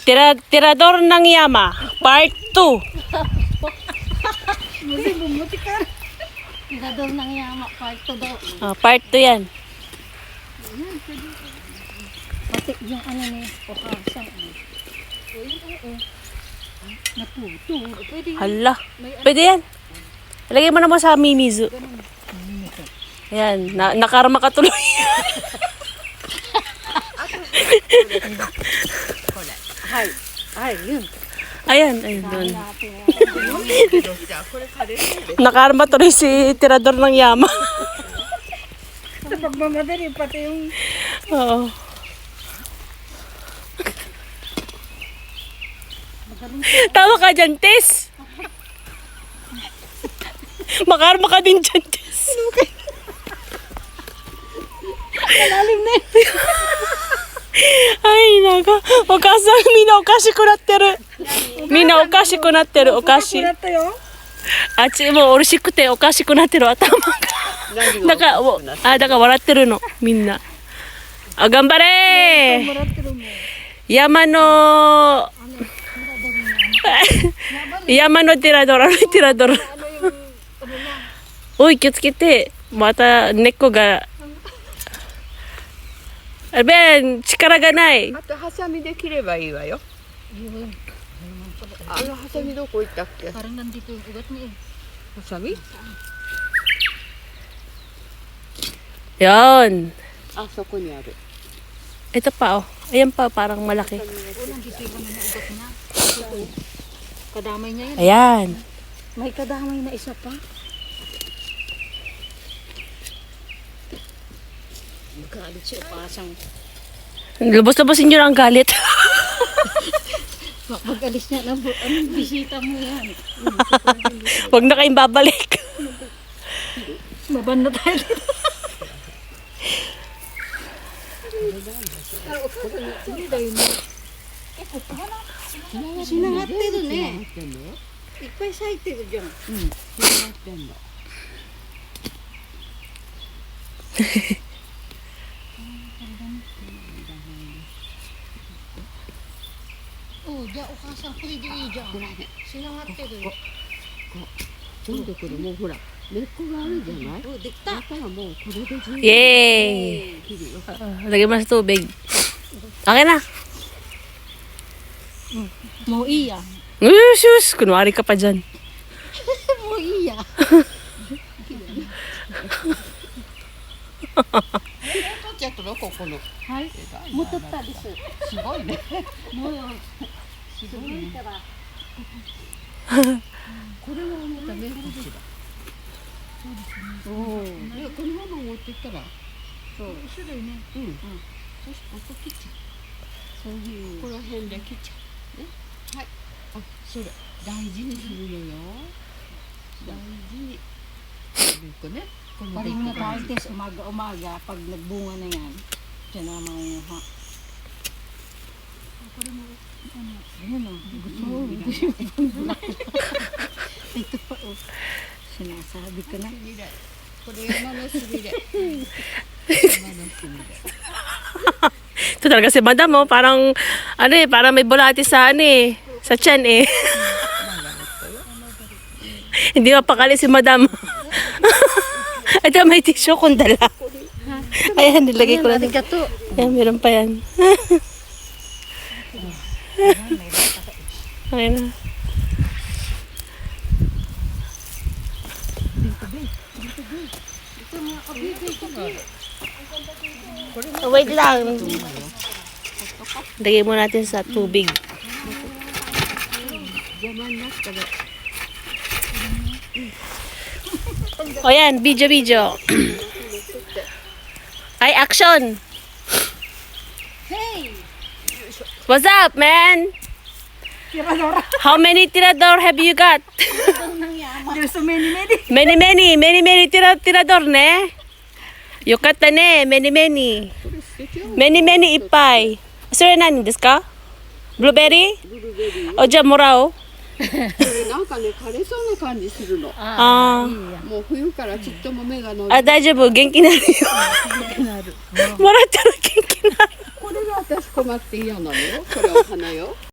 Tira, tirador ng Yama, part 2. Musi bumuti ka. Tirador ng yama, part to daw. Ah, part 2 yan. Pati yung ano ni Pokasan. Naputo. Pwede yun. Hala. Pwede yan. Lagay mo naman sa mimizu. Yan. Na nakarma ka tuloy. Ay, yun. Ayan. Ayun doon. Nakarma tuloy si tirador ng Yama. Sa pagmamadali, pati yung Oo. Tawa ka dyan, Tess. Makarma ka din dyan, Tess. malalim na yun. Ay, naga. お母さん、みんなおかしくなってる。みんなおかしくなってる、おかしい。あっちもうおるしくておかしくなってる、頭が。だから、もうあ、だから笑ってるの、みんな。あ、頑張れ.山の、山のティラドラのティラドラ。おい、気をつけて。また猫が。あべん、力がない。あとハサミで切ればいいわよ。あのハサミどこ行ったっけ？ Parang nandito yung ugat niya eh. ハサミ？ Yon. あそこにある。 Ito pa, oh. Ayan pa, parang malaki. O, nandito yung ano ng ugat niya. Kadamay niya yun. Ayan. May kadamay na isa pa. Magalit si Upasang. Labas-labasin nyo lang ang galit. Magalis niya lang. Anong bisita mo yan? Huwag na kayong babalik. Baban na tayo dito. Sinangat dito ne. Ikpai sa ite dito jan. Sinangat dito. るじゃん。おじゃあお母さんこれでいいじゃん。つながってるよ。ちょうどこれもうほら根っこがあるじゃない？おできた。だからもうこれで十分 Yay! 切るよ。 Uh, lagay mo na sa tubig. Okay na. もういいや。 Ushus! Kunwari ka pa dyan. もういいや。取っ ちゃったのここの。はい。もう取ったです。すごいね。もうすごいから。これはまた根っこしだ。おお。このまま持ってったら。そう。種類ね。うん。そしてここ切っちゃう。そういう。ここら辺で切っちゃう。ね。はい。あ、それ大事にするのよ。大事に。これね。Pari mo na tarantes, umaga-umaga, pag nagbunga na yan, dyan na mga manguha. Ayan o, oh. gusto mo. Mm. Ito pa o. Sinasabi ko na. Ito talaga si madam oh, parang ano eh, parang may bulati sa ano eh, sa tiyan eh. Hindi mapakali si madam. Ito may tissue kong dala. Ayan, nilagay ko na. Arigato. Ayan, meron pa yan. Ayan na. Oh, wait lang. Lagay mo natin sa tubig. 邪魔 O yan, video video. Ay, action! Hey! What's up, man? Tirador. How many tirador have you got? There's so many, many. Many, many, many, many tirador, ne? You got the ne, many, many. Many, many ipay. Sir, nani desu ka? Blueberry? Oja, morao? なんかね枯れそうな感じするの。あーもう冬からちっとも芽が伸びあ、大丈夫？元気になるよ。もらったら元気になる。これが私困って嫌なのよ。これお花よ。